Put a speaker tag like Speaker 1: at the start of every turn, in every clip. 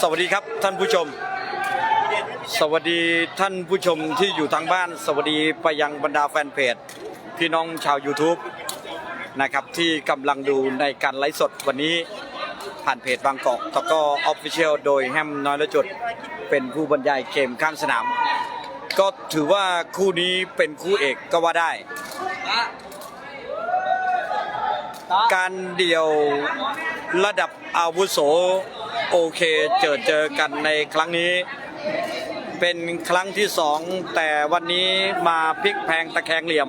Speaker 1: สวัสดีครับท่านผู้ชม สวัสดีท่านผู้ชมที่อยู่ทางบ้าน สวัสดีไปยังบรรดาแฟนเพจ พี่น้องชาว YouTube นะครับที่กำลังดูในการไลฟ์สดวันนี้ผ่านเพจบางกอกตะก้อออฟฟิเชียลโดยแฮมน้อยละจุด เป็นผู้บรรยายเกมข้างสนาม ก็ถือว่าคู่นี้เป็นคู่เอกก็ว่าได้ การเดี่ยวระดับอาวุโส โอเคเจอเจอกันในครั้งนี้ เป็นครั้งที่สองแต่วันนี้มาพลิกแพงตะแคงเหลี่ยม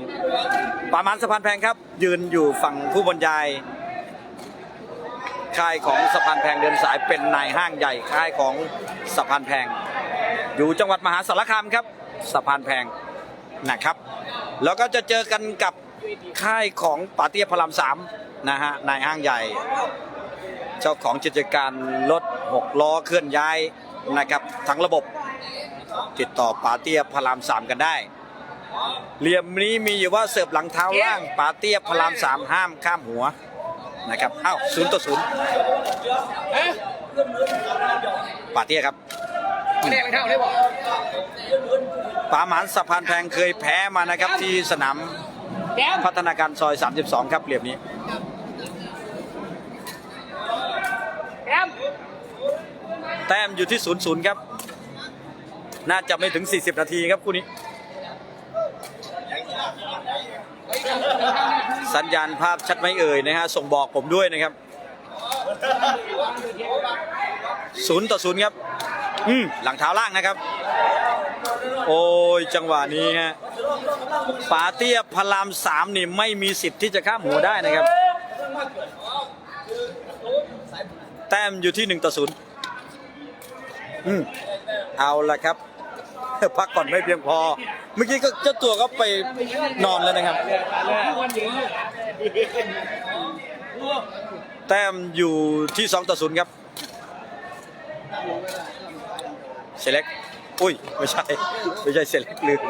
Speaker 1: ประมาณสะพานแพงครับ ยืนอยู่ฝั่งผู้บรรยายค่ายของสะพานแพงเดินสายเป็นนายห้างใหญ่ค่ายของสะพานแพง อยู่จังหวัดมหาสารคามครับ สะพานแพงนะครับ แล้วก็จะเจอกันกับค่ายของปาเตียพระรามสามนะฮะนายห้างใหญ่ เจ้าของกิจการรถหกล้อเคลื่อนย้ายนะครับทั้งระบบ ติดต่อปาเตียพระรามสามกันได้เหลี่ยมนี้มีอยู่ว่าเสิร์ฟหลังเท้าล่างปาเตียพระรามสามห้ามข้ามหัวนะครับอ้าวศูนย์ต่อศูนย์ปาเตียครับ
Speaker 2: เรียกไม่เท่าเลยบอก
Speaker 1: ปาหมานสะพานแพงเคยแพ้มานะครับที่สนาม
Speaker 2: แก้ม
Speaker 1: พัฒนาการซอย 32 ครับเหลี่ยมนี้
Speaker 2: แก้ม
Speaker 1: แต้มอยู่ที่0 0ครับ น่าจะไม่ถึง 40 นาทีครับคู่นี้ สัญญาณภาพชัดไหมเอ่ยนะฮะส่งบอกผมด้วยนะครับ0ต่อ0ครับ อืมหลังเท้าล่างนะครับ โอ้ยจังหวะนี้ฮะปาเตี้ยพระรามสามนี่ไม่มีสิทธิ์ที่จะข้ามหัวได้นะครับ แต้มอยู่ที่1ต่อ0 อืมเอาละครับ พักก่อนไม่เพียงพอ เมื่อกี้ก็เจ้าตัวก็ไปนอนแล้วนะครับ แต้มอยู่ที่2ต่อ0ครับเซเล็กอุ้ย ไม่ใช่ ไม่ใช่เซเล็กลืม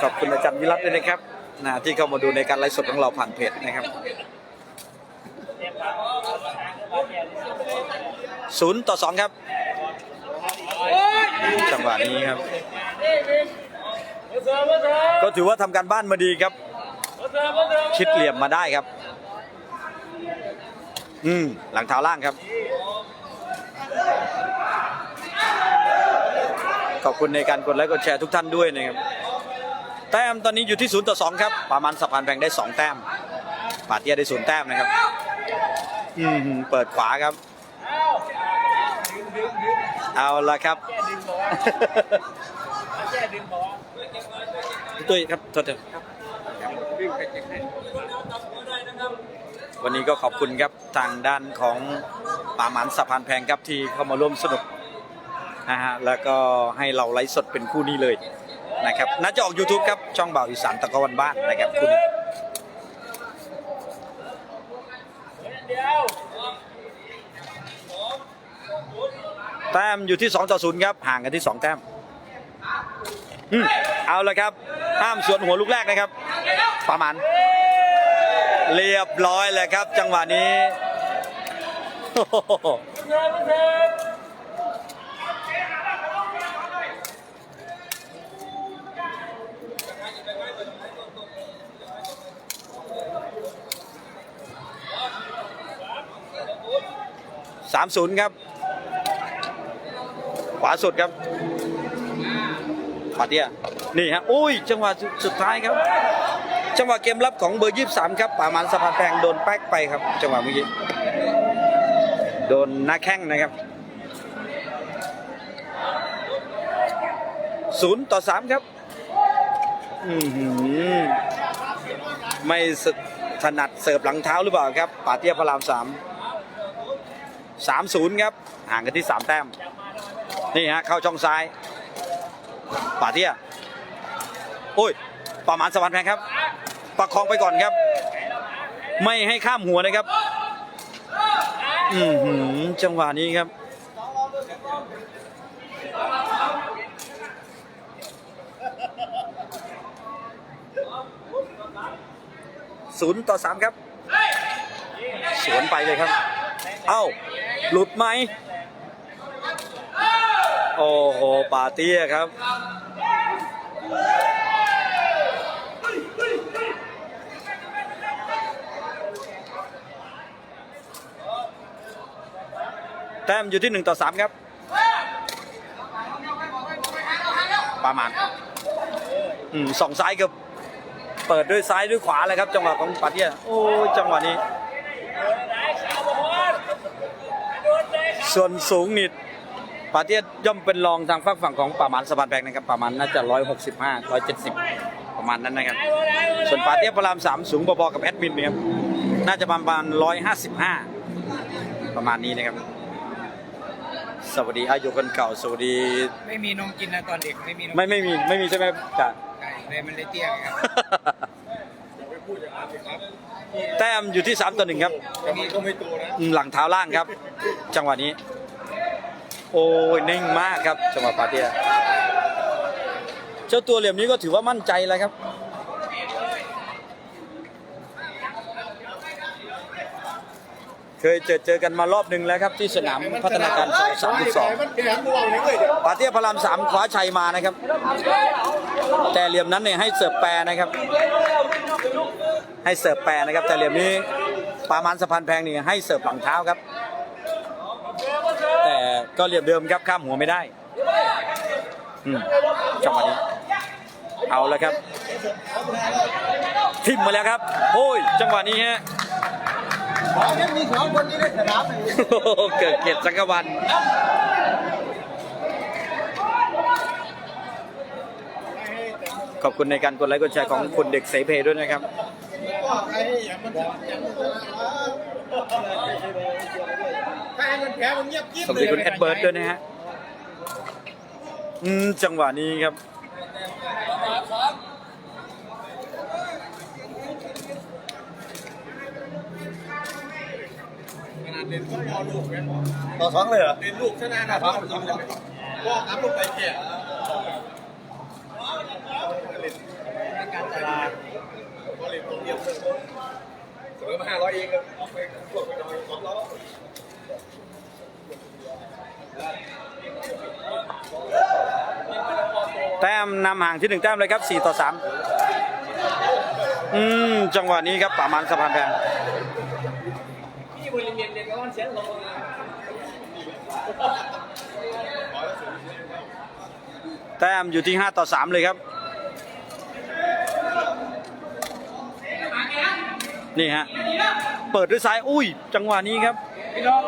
Speaker 1: ขอบคุณอาจารย์วิรัตด้วยนะครับนะที่เข้ามาดูในการไลฟ์สดของเราผ่านเพจนะครับ ศูนย์ต่อสองครับ จังหวะนี้ครับ ก็ถือว่าทำการบ้านมาดีครับ คิดเหลี่ยมมาได้ครับ อืม หลังเท้าล่างครับ ขอบคุณในการกดไลค์กดแชร์ทุกท่านด้วยนะครับ แต้มตอนนี้อยู่ที่0ต่อ2ครับ ประมาณสะพานแพงได้2แต้ม ปาเตียได้ศูนย์แต้มนะครับ อืม เปิดขวาครับ เอาละครับพี่ตุ้ยครับโทษเถอะวันนี้ก็ขอบคุณครับทางด้านของป่าหมันสะพานแพงครับที่เข้ามาร่วมสนุกนะฮะแล้วก็ให้เราไลฟ์สดเป็นคู่นี้เลยนะครับน่าจะออก YouTube ครับช่องบ่าวอีสานตะกวันบ้านนะครับคู่นี้ แต้มอยู่ที่ 2 ต่อ 0 ครับ ห่างกันที่ 2 แต้มอืมเอาละครับ ห้ามสวนหัวลูกแรกนะครับ ประมาณ เรียบร้อยเลยครับ จังหวะนี้สามศูนย์ครับ ขวาสุดครับปาเตียนี่ฮะอุ้ย จังหวะสุดสุดท้ายครับ จังหวะเกมรับของเบอร์ยี่สามครับป่ามันสะพานแพงโดนแป๊กไปครับ จังหวะเมื่อกี้โดนหน้าแข้งนะครับศูนย์ต่อสามครับอือหือไม่ถนัดเสิร์ฟหลังเท้าหรือเปล่าครับป่าเตียพระรามสามสามศูนย์ครับ ห่างกันที่สามแต้ม นี่ฮะเข้าช่องซ้ายป่าเตี้ยโอ้ยประมาณสวรรค์แพงครับ ประคองไปก่อนครับ ไม่ให้ข้ามหัวนะครับ อือหือจังหวะนี้ครับศูนย์ต่อสามครับ สวนไปเลยครับ เอ้า หลุดไหม โอ้โหปาเตี้ยครับ แต้มอยู่ที่หนึ่งต่อสามครับประมาณอืมสองซ้ายกับเปิดด้วยซ้ายด้วยขวาเลยครับ จังหวะของปาเตียโอ้ยจังหวะนี้ ส่วนสูงนิด ปาเตี้ยย่อมเป็นรองทางฝั่งฝั่งของป่าหมันสะพานแพงนะครับประมาณน่าจะ 165 170 ประมาณนั้นนะครับ ส่วนปาเตี้ยพระรามสามสูงพอๆกับแอดมินนะครับน่าจะประมาณ 155 ประมาณนี้นะครับ สวัสดีอายุคนเก่าสวัสดี
Speaker 2: ไม่มีนมกินนะตอนเด็กไม่มีนม
Speaker 1: ไม่ไม่มีไม่มีใช่ไหมจ่า
Speaker 2: ไก่เลยมันเลยเตี้ยไงครับ
Speaker 1: แต้มอยู่ที่3ต่อหนึ่งครับ
Speaker 2: จะมีก็ไม่โตนะ
Speaker 1: อืมหลังเท้าล่างครับ จังหวะนี้โอ้ยนิ่งมากครับจังหวะปาเตียเจ้าตัวเหลี่ยมนี้ก็ถือว่ามั่นใจแล้วครับเคยเจอเจอกันมารอบหนึ่งแล้วครับที่สนามพัฒนาการซอย32
Speaker 2: มันแข็งบวงนี่เลย
Speaker 1: ปาเตียพระรามสามคว้าชัยมานะครับ แต่เหลี่ยมนั้นเนี่ยให้เสิร์ฟแปรนะครับ ให้เสิร์ฟแปรนะครับ แต่เหลี่ยมนี้ปามันสะพานแพงนี่ให้เสิร์ฟหลังเท้าครับ ก็เหลี่ยมเดิมครับข้ามหัวไม่ได้จังหวะนี้ เอาแล้วครับ ทิมมาแล้วครับโอ้ยจังหวะนี้ฮะ
Speaker 2: ขอยังมีสองคนนี้ในสนามเลย
Speaker 1: เกิดเกียรติสังกวันขอบคุณในการกดไลค์กดแชร์ของคุณเด็กเสเพด้วยนะครับ
Speaker 2: ใครอย่ามันอย่ามันถ้าให้มันแพ้มันเงียบกิ๊บ
Speaker 1: สวัสดีคุณแอดเบิร์ดด้วยนะฮะอืมจังหวะนี้ครับ
Speaker 2: ต่อสองเลยเหรอเป็นลูกชนะนะครับพ่อครับลูกไปแก่การตลาดก็เลยตรงเดียวเสมอมาห้าร้อยเองครับไปพวกไปน้อยสองร้อย
Speaker 1: แต้มนำห่างที่หนึ่งแต้มเลยครับ4ต่อ3อืมจังหวะนี้ครับป่ามันสะพานแพง
Speaker 2: พี่บริเวณเด็กก็มันเสียลง
Speaker 1: แต้มอยู่ที่ 5 ต่อ 3 เลยครับ นี่ฮะ เปิดด้วยซ้าย อุ้ย จังหวะนี้ครับ
Speaker 2: พี่น้อง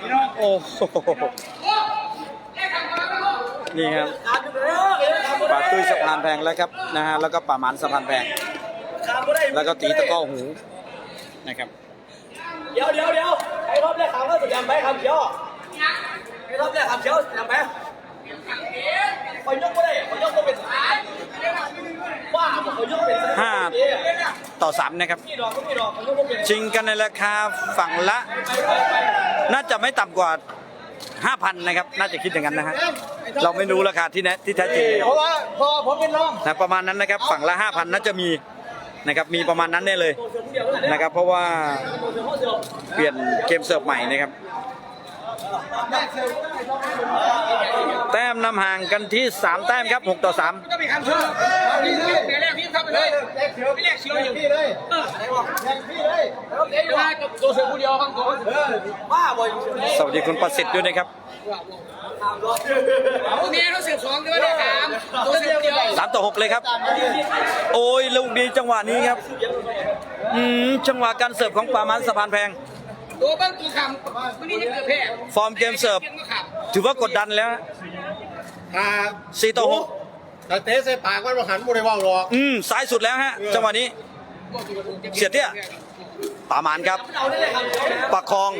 Speaker 2: พี่น้อง
Speaker 1: โอ้โหนี่ครับ ป่าตุ้ยสะพานแพงแล้วครับนะฮะแล้วก็ป่าหมันสะพานแพง แล้วก็ตีตะกร้อหูนะครับ
Speaker 2: เดี๋ยวเดี๋ยวเดี๋ยวไอ้รอบแรกถามว่าสุดยอดไหมคำเชียวไอ้รอบแรกคำเชียวสุดยอดไหมคอยยกก็ได้คอยยกก็เป็นว่าคอยยกเป็น
Speaker 1: ห้าต่อ3นะครับ
Speaker 2: พี่ดอกก็พี่ดอกคอยยกก็เป็น
Speaker 1: ชิงกันในราคาฝั่งละ น่าจะไม่ต่ำกว่า5,000นะครับ น่าจะคิดอย่างนั้นนะฮะ เราไม่รู้ราคาที่แน่ที่แท้จริงเลย
Speaker 2: เพราะว่าพอผมเป็นน้อง
Speaker 1: นะประมาณนั้นนะครับฝั่งละ5,000น่าจะมีนะครับมีประมาณนั้นแน่เลยนะครับ เพราะว่าเปลี่ยนเกมเสิร์ฟใหม่นะครับ แต้มนำห่างกันที่ 3 แต้มครับ 6 ต่อ 3
Speaker 2: ก็มีคำเชื่อพี่เลยแรกพี่ทำไปเลยแรกเชียวพี่แรกเชียวอยู่พี่เลยเออไหนบอกแรกพี่เลยแล้วเดี๋ยวว่ากับตัวเสือผู้เดียวข้างตัวเออว่าบ่อย
Speaker 1: สวัสดีคุณประสิทธิ์ด้วยนะครับ
Speaker 2: พวกนี้รู้สึกสองด้วยนะครับตัวเสือเดียว
Speaker 1: 3ต่อ6เลยครับ โอ้ยลูกนี้จังหวะนี้ครับอืมจังหวะการเสิร์ฟของปามันสะพานแพง
Speaker 2: ตัวบ้างตัวคำวันนี้จะเกิดแพ้
Speaker 1: ฟอร์มเกมเสิร์ฟถือว่ากดดันแล้วฮะ
Speaker 3: ถ้า
Speaker 1: 4ต่อ
Speaker 3: ถ้าเตะใส่ปากมันมาหันบ่ได้เว้าหรอก
Speaker 1: 6อืมซ้ายสุดแล้วฮะจังหวะนี้ เสียเตี้ยปามันครับประคอง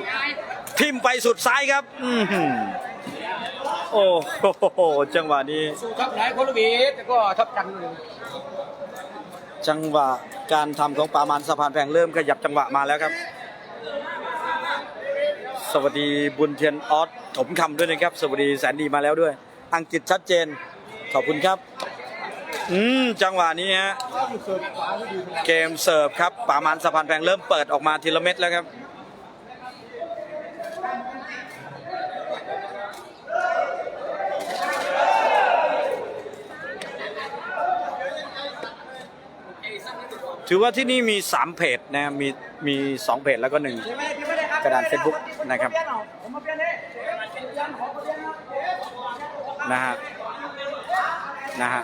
Speaker 1: ทิมไปสุดซ้ายครับ อือหือ โอ้โหจังหวะนี้
Speaker 2: สู้ทับหลายคนลูกบีแต่ก็ทับกันหนึ่ง
Speaker 1: จังหวะการทำของปามันสะพานแพงเริ่มขยับจังหวะมาแล้วครับ สวัสดีบุญเทียนออสถมคำด้วยนะครับ สวัสดีแสนดีมาแล้วด้วย อังกฤษชัดเจน ขอบคุณครับ อืมจังหวะนี้ฮะเกมเสิร์ฟครับปามันสะพานแพงเริ่มเปิดออกมาทีละเม็ดแล้วครับ ถือว่าที่นี่มี 3 เพจนะมีมี2เพจแล้วก็หนึ่งกระดาน Facebook นะครับ
Speaker 2: นะ
Speaker 1: ฮะนะฮะ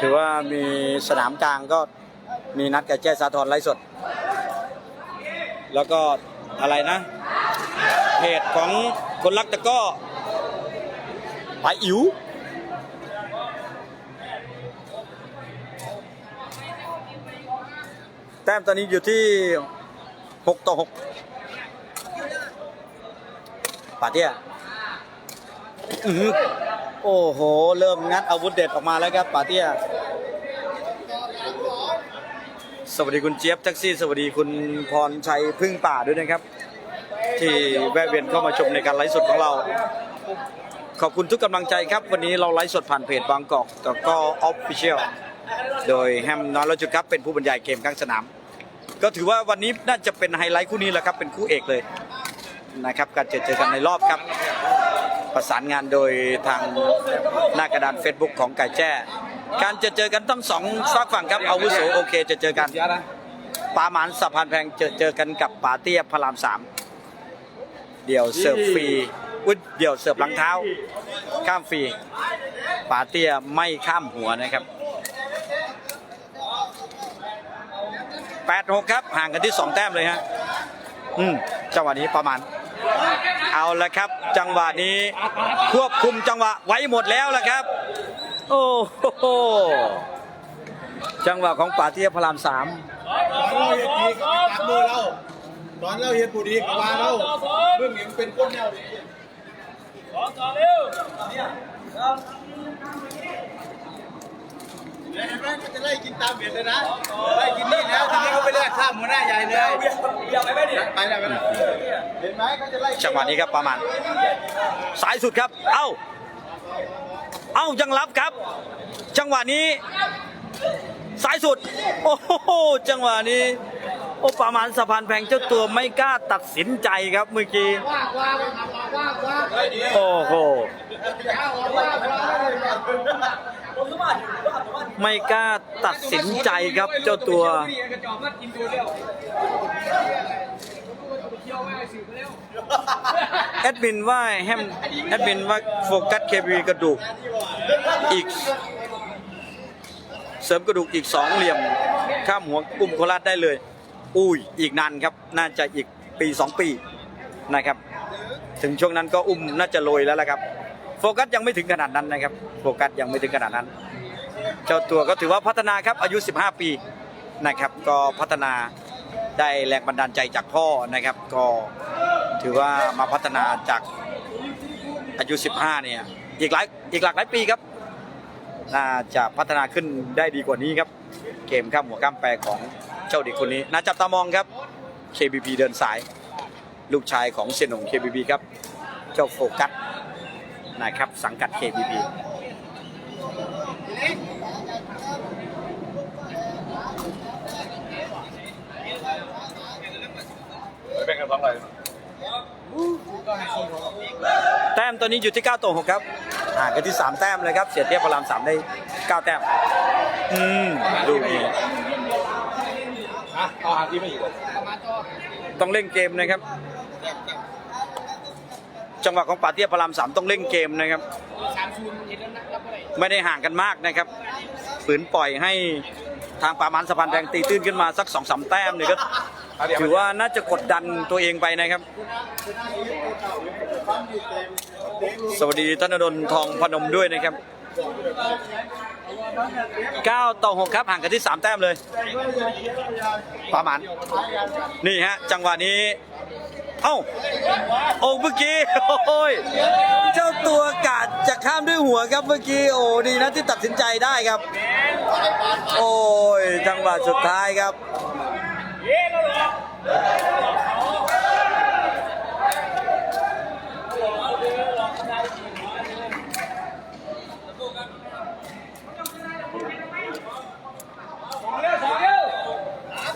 Speaker 1: ถือว่ามีสนามกลางก็มีนัดกับแจ้สาทรไลฟ์สด แล้วก็อะไรนะเพจของคนรักตะก้อปาอิ๋วแต้มตอนนี้อยู่ที่ 6 ต่อ 6ป่าเตี้ยโอ้โห เริ่มงัดอาวุธเด็ดออกมาแล้วครับป่าเตี้ย ส วัสดีคุณเจี๊ยบแท็กซี่ สวัสดีคุณพรชัยพึ่งป่าด้วยนะครับ ที่แวะเวียนเข้ามาชมในการไลฟ์สดของเรา ขอบคุณทุกกำลังใจครับ วันนี้เราไลฟ์สดผ่านเพจบางกอกกับก็ออฟฟิเชียลโดยแฮมนอรจุดครับเป็นผู้บรรยายเกมข้างสนาม ก็ถือว่าวันนี้น่าจะเป็นไฮไลท์คู่นี้แหละครับ เป็นคู่เอกเลยนะครับการเจอเจอกันในรอบครับ ประสานงานโดยทางหน้ากระดาน Facebook ของไก่แจ้ การจะเจอกันต้องสองฝากฝั่งครับอาวุโสโอเคจะเจอกันปาหมานสะพานแพงเจอเจอกันกับปาเตี้ยพระรามสามเดี่ยวเสิร์ฟฟรีอุ๊ยเดี่ยวเสิร์ฟหลังเท้า ข้ามฟรีปาเตี้ยไม่ข้ามหัวนะครับ8-6ครับ ห่างกันที่2แต้มเลยฮะอืมจังหวะนี้ประมาณ เอาละครับ จังหวะนี้ควบคุมจังหวะไว้หมดแล้วละครับ โอ้โหจังหวะของป่าเทียพระรามสาม
Speaker 3: ตอนเราเห็นดีกับจับมือเราตอนเราเห็นผู้ดีกับว่าเราเรื่องนี้มันเป็นก้นแนวดีเห็นไหมมันจะไล่กินตามเบียดเลยนะไล่กินนี่แล้วทีนี้เขาไปแลกข้ามหัวหน้าใหญ่เลย
Speaker 2: ไปไหมดิ
Speaker 3: ไปแล้วไปแล้วเห็นไหมเขาจะไล่
Speaker 1: จังหวะนี้ครับประมาณสายสุดครับ เอ้า เอ้ายังรับครับ จังหวะนี้สายสุด โอ้โหจังหวะนี้โอ้ประมาณสะพานแพงเจ้าตัวไม่กล้าตัดสินใจครับเมื่อกี้โอ้โหไม่กล้าตัดสินใจครับเจ้าตัว แอดมินว่าแฮมแอดมินว่าโฟกัสเคบีกระดูกอีก เสริมกระดูกอีกสองเหลี่ยม ข้ามหัวกลุ่มโคราชได้เลย อุ้ยอีกนานครับ น่าจะอีกปีสองปีนะครับ ถึงช่วงนั้นก็อุ้มน่าจะโรยแล้วละครับ โฟกัสยังไม่ถึงขนาดนั้นนะครับ โฟกัสยังไม่ถึงขนาดนั้น เจ้าตัวก็ถือว่าพัฒนาครับอายุ 15 ปีนะครับ ก็พัฒนา ได้แรงบันดาลใจจากพ่อนะครับ ก็ถือว่ามาพัฒนาจากอายุ 15 เนี่ย อีกหลายอีกหลากหลายปีครับ น่าจะพัฒนาขึ้นได้ดีกว่านี้ครับ เกมข้ามหัวข้ามแปรของเจ้าเด็กคนนี้น่าจับตามองครับ KBB เดินสาย ลูกชายของเซยนหนง KBB ครับ เจ้าโฟกัสนะครับสังกัด KBB
Speaker 3: เป็นกันสองเลย
Speaker 1: แต้มตัวนี้อยู่ที่ 9ต่อ6ครับห่างกันที่ 3 แต้มเลยครับ เสียเทียบพระราม3ได้ 9 แต้ม อืม ดูดี
Speaker 3: อะเอาหาที่ไม่อยู่
Speaker 1: ต้องเล่นเกมนะครับ จังหวะของปาเตียพระราม3ต้องเล่นเกมนะครับ ไม่ได้ห่างกันมากนะครับ ฝืนปล่อยให้ทางปามันสะพานแดงตีตื้นขึ้นมาสัก2อสแต้มเนี่ยก็ ถือว่าน่าจะกดดันตัวเองไปนะครับ สวัสดีท่านอดลทองพนมด้วยนะครับ 9 ต่อ 6 ครับห่างกันที่ 3 แต้มเลย ประมาณ นี่ฮะ จังหวะนี้ เอ้า โอ้เมื่อกี้ โอ้ย เจ้าตัวกาดจะข้ามด้วยหัวครับเมื่อกี้ โอ้ดีนะที่ตัดสินใจได้ครับ โอ้ย จังหวะสุดท้ายครับ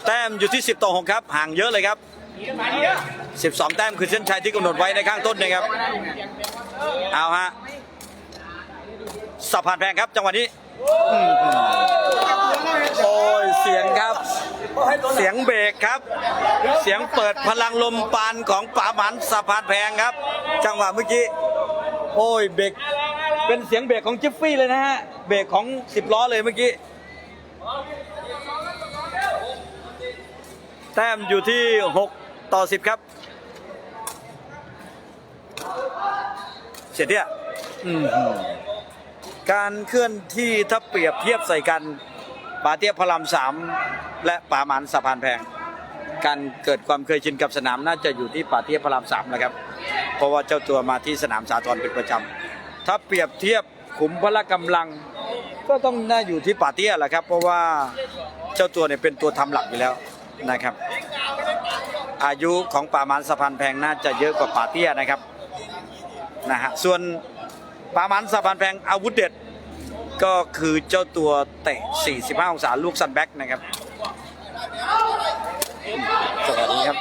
Speaker 1: แต้มอยู่ที่ 10 ต่อ 6 ครับ ห่างเยอะเลยครับ 12 แต้มคือเส้นชัยที่กำหนดไว้ในข้างต้นนะครับ เอาฮะสะพานแพงครับ จังหวะนี้ โอ้ยเสียงครับ เสียงเบรกครับ เสียงเปิดพลังลมปานของป๋าหมันสะพานแพงครับ จังหวะเมื่อกี้ โอ้ยเบรกเป็นเสียงเบรกของจิฟฟี่เลยนะฮะ เบรกของ10ล้อเลยเมื่อกี้ แต้มอยู่ที่ 6 ต่อ 10 ครับ เสียเที่ยอืม การเคลื่อนที่ถ้าเปรียบเทียบใส่กันป่าเทียบพระรามสามและป่าหมันสะพานแพง การเกิดความเคยชินกับสนามน่าจะอยู่ที่ป่าเทียบพระรามสามนะครับ เพราะว่าเจ้าตัวมาที่สนามสาทรเป็นประจำถ้าเปรียบเทียบขุมพละกำลัง ก็ต้องน่าอยู่ที่ป่าเตี้ยแหละครับ เพราะว่าเจ้าตัวเนี่ยเป็นตัวทำหลักอยู่แล้วนะครับ อายุของป่ามันสะพานแพงน่าจะเยอะกว่าป่าเตี้ยนะครับนะฮะส่วน ป่ามันสะพานแพงอาวุธเด็ด ก็คือเจ้าตัวเตะ 45 องศาลูกซันแบ็กนะครับ สวัสดีครับ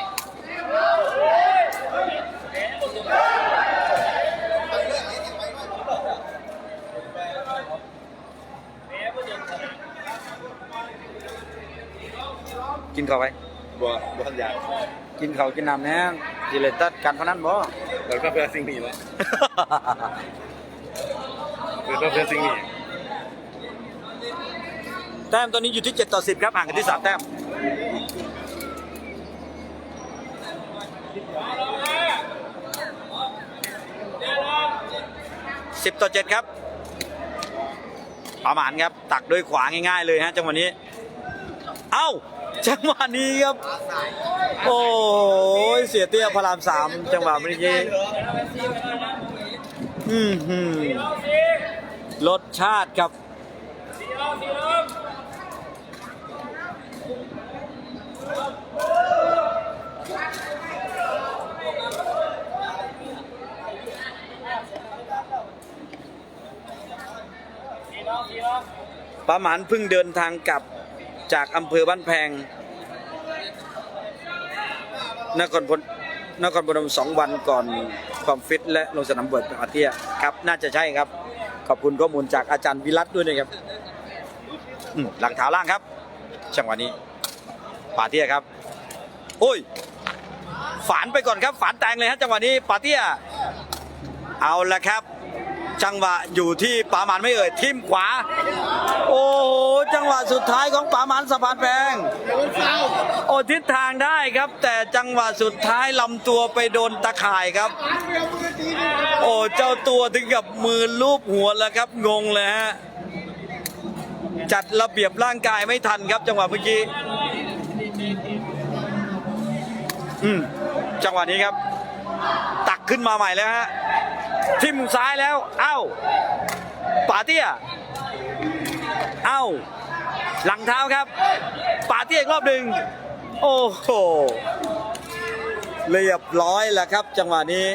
Speaker 1: กินข้าวไป
Speaker 3: บัวบัวทันยาว
Speaker 1: กินข้าวกินน้ำแน่ดิเลตัดการพนันบ่
Speaker 3: แล้วก็เพื่อสิ่งนี้แล้ว เพื่อเพื่อสิ่งนี้
Speaker 1: แต้มตอนนี้อยู่ที่ 7 ต่อ 10 ครับห่างกันที่ 3 แต้ม10ต่อ7ครับประมาณครับ ตักด้วยขวาง่าย ๆ เลยฮะจังหวะนี้ เอ้า จังหวะนี้ครับ โอ้ยเสียเตี้ยพระรามสามจังหวะเมื่อกี้ อืมหืมรสชาติครับประหมานเพิ่งเดินทางกลับจากอำเภอบ้านแพง นครพนนครพนมสองวันก่อน ความฟิตและลงสนามเบิดอาเทียครับน่าจะใช่ครับ ขอบคุณข้อมูลจากอาจารย์วิรัตด้วยนะครับหลังเท้าล่างครับจังหวะนี้ปาเทียครับ โอ้ย ฝานไปก่อนครับ ฝานแตงเลยฮะจังหวะนี้ปาเทีย เอาละครับ จังหวะอยู่ที่ปามันไม่เอ่ยทิมขวา โอ้โหจังหวะสุดท้ายของปามันสะพานแพงโอ้ทิศทางได้ครับ แต่จังหวะสุดท้ายลำตัวไปโดนตะข่ายครับ โอ้เจ้าตัวถึงกับมือลูบหัวแล้วครับงงเลยฮะจัดระเบียบร่างกายไม่ทันครับ จังหวะเมื่อกี้อืมจังหวะนี้ครับ ตักขึ้นมาใหม่แล้วฮะ ทิมซ้ายแล้ว เอ้าป่าเตี้ย เอ้า หลังเท้าครับป่าเตี้ยอีกรอบหนึ่งโอ้โห เรียบร้อยแล้วครับ จังหวะนี้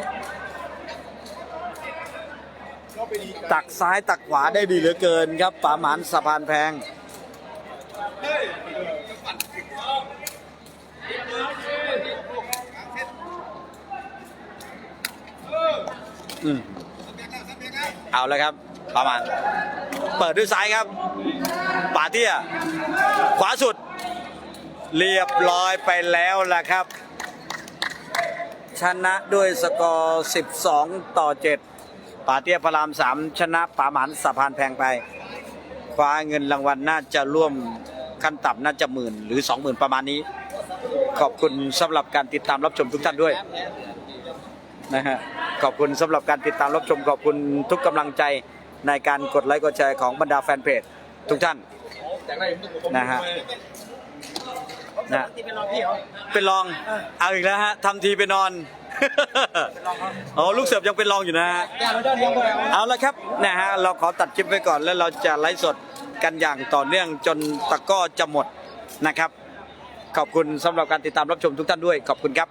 Speaker 1: ตักซ้ายตักขวาได้ดีเหลือเกินครับป่าหมานสะพานแพง อืมเอาแล้วครับ ประมาณ เปิดด้วยซ้ายครับป่าเตี้ย ขวาสุด เรียบร้อยไปแล้วล่ะครับ ชนะด้วยสกอร์ 12 ต่อ 7ป่าเตี้ยพระราม 3 ชนะป่าหมันสะพานแพงไป คว้าเงินรางวัลน่าจะร่วมขั้นต่ำน่าจะหมื่นหรือ 20,000 ประมาณนี้ ขอบคุณสำหรับการติดตามรับชมทุกท่านด้วยนะฮะ ขอบคุณสำหรับการติดตามรับชมขอบคุณทุกกำลังใจในการกดไลค์กดแชร์ของบรรดาแฟนเพจทุกท่านนะฮะนะเป็นรองเอาอีกแล้วฮะทำทีไปนอนอ๋อลูกเสือบยังเป็นรองอยู่นะฮะเอาละครับนะฮะเราขอตัดคลิปไว้ก่อนแล้วเราจะไลฟ์สดกันอย่างต่อเนื่องจนตะกร้อจะหมดนะครับ ขอบคุณสำหรับการติดตามรับชมทุกท่านด้วย ขอบคุณครับ